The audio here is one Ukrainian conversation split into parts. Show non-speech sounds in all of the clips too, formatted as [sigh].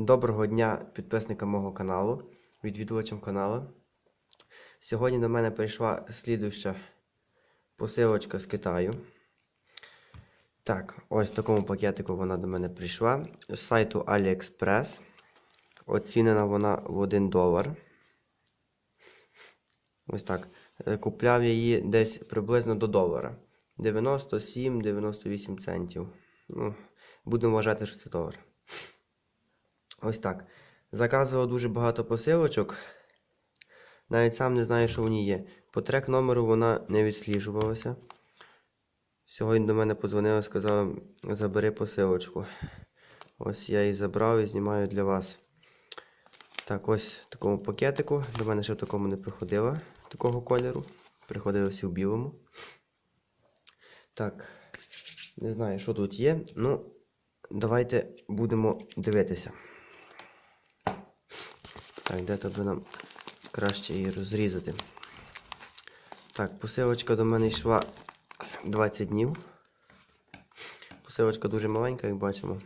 Доброго дня підписникам мого каналу, відвідувачам каналу. Сьогодні до мене прийшла слідуща посилочка з Китаю. Так, ось в такому пакетику вона до мене прийшла. З сайту AliExpress. Оцінена вона в 1 долар. Ось так. Е, Купляв її десь приблизно до долара. 97-98 центів. Ну, будемо вважати, що це долар. Ось так. Заказував дуже багато посилочок. Навіть сам не знаю, що в ній є. По трек номеру вона не відсліджувалася. Сьогодні до мене подзвонили, сказали, забери посилочку. Ось я її забрав і знімаю для вас. Так, ось в такому пакетику. До мене ще в такому не приходило такого кольору. Приходили всі в білому. Так, не знаю, що тут є. Ну, давайте будемо дивитися. Так, де тут би нам краще її розрізати? Так, посилочка до мене йшла 20 днів. Посилочка дуже маленька, як бачимо.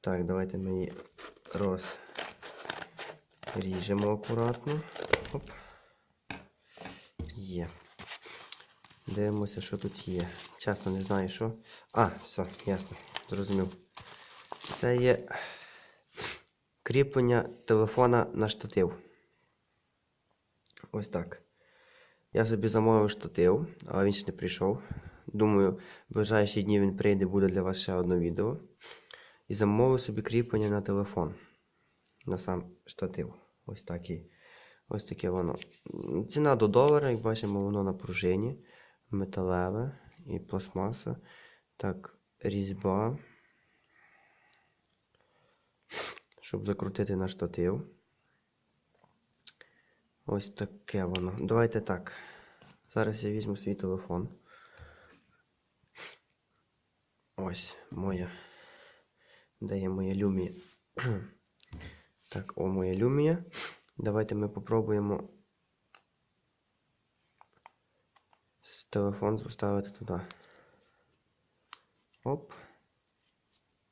Так, давайте ми її розріжемо акуратно. Оп. Є. Дивимося, що тут є. Чесно не знаю, що. А, все, ясно, зрозумів. Це є кріплення телефона на штатив. Ось так. Я собі замовив штатив, але він ще не прийшов. Думаю, в ближайші дні він прийде, буде для вас ще одне відео. І замовив собі кріплення на телефон. На сам штатив. Ось такий. Ось таке воно. Ціна до долара, як бачимо, воно на пружині. Металеве і пластмаса. Так, різьба. Щоб закрутити на штатив. Ось таке воно. Давайте так. Зараз я візьму свій телефон. Ось моя. Де є моя люмія? [clears throat] Так, о, моя люмія. Давайте ми попробуємо телефон поставити туди. Оп.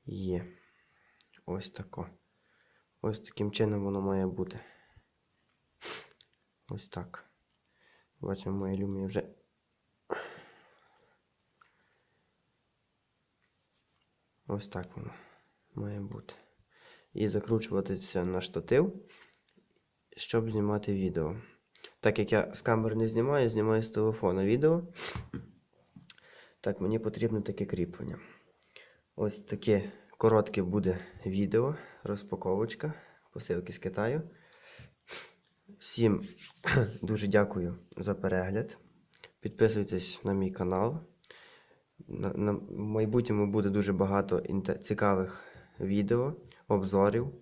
Є. Ось тако. Ось таким чином воно має бути. Ось так. Бачимо, моя люмія вже. Ось так воно має бути. І закручуватися на штатив, щоб знімати відео. Так як я з камери не знімаю, знімаю з телефона відео. Так, мені потрібно таке кріплення. Ось таке коротке буде відео, розпаковочка, посилки з Китаю. Всім [clears throat] дуже дякую за перегляд. Підписуйтесь на мій канал. На, на, в майбутньому буде дуже багато цікавих відео, обзорів,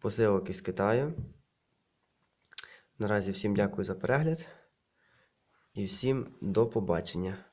посилок із Китаю. Наразі всім дякую за перегляд і всім до побачення.